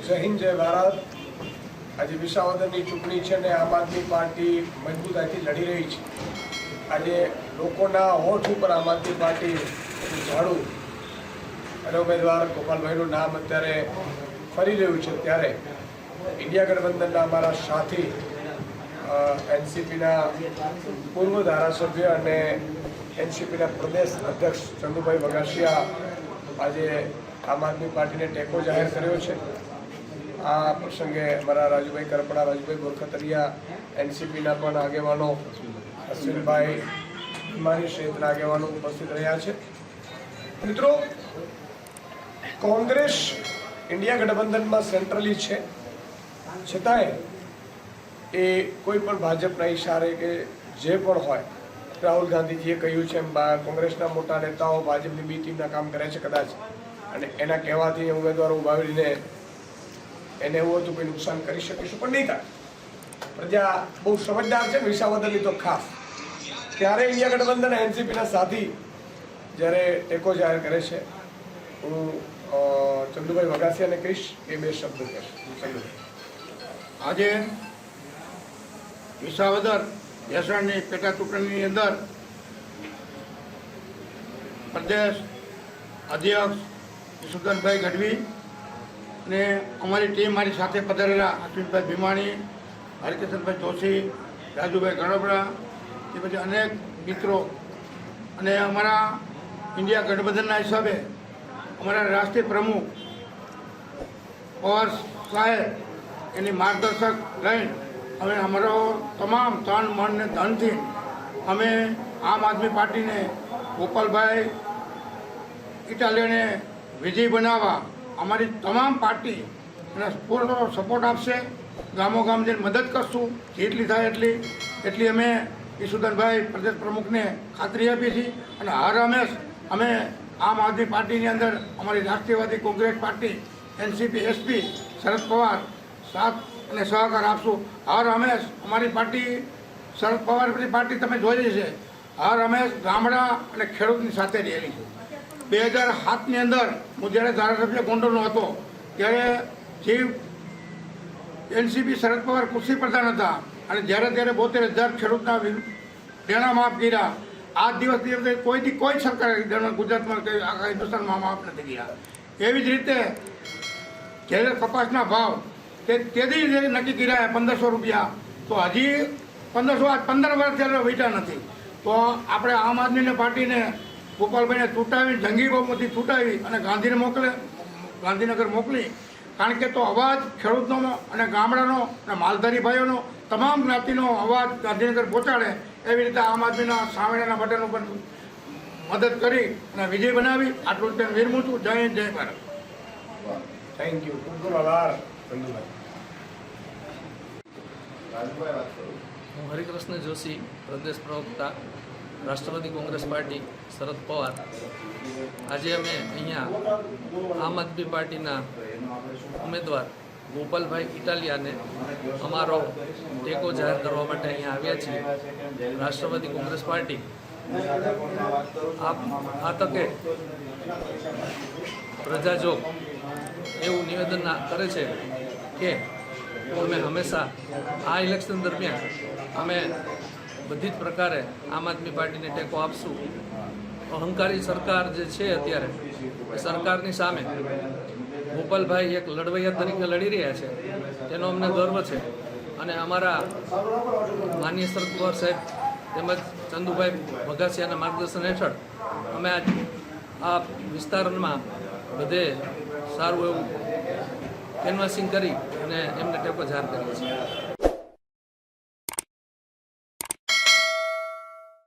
જય હિન્દ, જય ભારત. આજે વિસાવદરની ચૂંટણી છે ને આમ આદમી પાર્ટી મજબૂતાઈથી લડી રહી છે. આજે લોકોના હોઠ ઉપર આમ આદમી પાર્ટી ઝાડુ. અને ઉમેદવાર ગોપાલભાઈનું નામ અત્યારે ફરી રહ્યું છે ત્યારે. ઇન્ડિયા ગઠબંધનના અમારા સાથી એનસીપીના પૂર્વ ધારાસભ્ય અને એનસીપીના પ્રદેશ અધ્યક્ષ ચંદુભાઈ વગાસિયા આજે આમ આદમી પાર્ટીને ટેકો જાહેર કર્યો છે. આ પ્રસંગે અમારા રાજુભાઈ કરપડા, રાજુભાઈ ગોરખતરિયા એનસીપીના પણ આગેવાનો, અશ્વિનભાઈ હિમાની ક્ષેત્રના આગેવાનો ઉપસ્થિત રહ્યા છે. મિત્રો, કોંગ્રેસ ઇન્ડિયા ગઠબંધનમાં સેન્ટ્રલી છે. છતાંય એ કોઈ પણ ભાજપના ઈશારે કે જે પણ હોય, રાહુલ ગાંધીજીએ કહ્યું છે એમ કોંગ્રેસના મોટા નેતાઓ ભાજપની બી ટીમના કામ કરે છે કદાચ. અને એના કહેવાથી ઉમેદવારો ઉભાવીને એને એવું હતું કોઈ નુકસાન કરી શકીશું, પણ નહીં થાય. પ્રજા બહુ સમજદાર છે વિસાવદરની તો ખાસ. ત્યારે ઇન્ડિયા ગઠબંધન એનસીપીના સાથી જ્યારે ટેકો જાહેર કરે છે, હું ચંદુભાઈ વગાસિયાને કહીશ એ બે શબ્દ કહીશ. આજે વિસાવદર ભેસાણની પેટા ચૂંટણીની અંદર પ્રદેશ અધ્યક્ષ યશુધનભાઈ ગઢવી અને અમારી ટીમ મારી સાથે પધારેલા અશ્વિનભાઈ ભીમાણી, હરિકિશનભાઈ જોશી, રાજુભાઈ ગણબડા એ પછી અનેક મિત્રો. અને અમારા ઇન્ડિયા ગઠબંધનના હિસાબે અમારા રાષ્ટ્રીય પ્રમુખ પવાર સાહેબ, એની માર્ગદર્શક લઈને અમે અમારો તમામ તન મન ને ધનથી અમે આમ આદમી પાર્ટીને ગોપાલભાઈ ઇટાલિયને વિજય બનાવવા અમારી તમામ પાર્ટી એને પૂરો સપોર્ટ આપશે. ગામો ગામ જઈને મદદ કરશું. જેટલી થાય એટલી. એટલી અમે ઈશુધનભાઈ પ્રદેશ પ્રમુખને ખાતરી આપી છીએ. અને હર હંમેશ અમે આમ આદમી પાર્ટીની અંદર અમારી રાષ્ટ્રીયવાદી Congress party, NCP, SP, Sharad Pawar સાથ અને સહકાર આપશું. હર હંમેશ અમારી પાર્ટી, શરદ પવારની પાર્ટી તમે જોઈ છે. હર હંમેશ ગામડા અને ખેડૂતની સાથે રહેલી છે. બે હજાર સાતની અંદર હું જ્યારે ધારાસભ્ય ગોંડલનો હતો, ત્યારે જે એનસીપી શરદ પવાર કૃષિ પ્રધાન હતા. અને જ્યારે ત્યારે બોતેર હજાર ખેડૂતના દેણા માફ કર્યા. આ દિવસ દિવસે કોઈથી કોઈ સરકારે ગુજરાતમાં આખા હિન્દુસ્તાનમાં માફ નથી કર્યા. એવી જ રીતે જ્યારે કપાસના ભાવ તે તેથી જે નક્કી કર્યા પંદરસો રૂપિયા. તો હજી પંદરસો, આજ પંદર વર્ષ ત્યારે વેચા નથી. તો આપણે આમ આદમીને પાર્ટીને ગોપાલભાઈને છૂટાવી જંગી બહુમતી છૂટાવી અને ગાંધીને મોકલે ગાંધીનગર મોકલી. કારણ કે તો અવાજ ખેડૂતનો અને ગામડાનો અને માલધારી ભાઈઓનો તમામ જ્ઞાતિનો અવાજ ગાંધીનગર પહોંચાડે એવી રીતે આમ આદમીના સામેના બટન ઉપર મદદ કરી અને વિજય બનાવી. આટલું જ વિરમું છું. જય હિન્દ જય ભારત. થેન્ક યુ ખૂબ ખૂબ આભાર. હું હરિકૃષ્ણ જોશી પ્રદેશ પ્રવક્તા. રાષ્ટ્રવાદી કોંગ્રેસ પાર્ટી શરદ પવાર. આજે અમે અહીંયા આમ આદમી પાર્ટીના ઉમેદવાર ગોપાલભાઈ ઇટાલિયાને અમારો ટેકો જાહેર કરવા માટે અહીંયા આવ્યા છીએ. રાષ્ટ્રવાદી કોંગ્રેસ પાર્ટી. આ આ તકે પ્રજાજો એવું નિવેદન કરે છે કે અમે હંમેશા આ ઇલેક્શન દરમિયાન અમે બધી જ પ્રકારે આમ આદમી પાર્ટીને ટેકો આપશું. અહંકારી સરકાર જે છે અત્યારે, એ સરકારની સામે ગોપાલભાઈ એક લડવૈયા તરીકે લડી રહ્યા છે. તેનો અમને ગર્વ છે. અને અમારા માનીય શરદ પવાર સાહેબ તેમજ ચંદુભાઈ ભગાસિયાના માર્ગદર્શન હેઠળ અમે આજ આ વિસ્તારમાં બધે સારું એવું કેનવાસિંગ કરી અને એમને ટેકો જાહેર કરીએ છીએ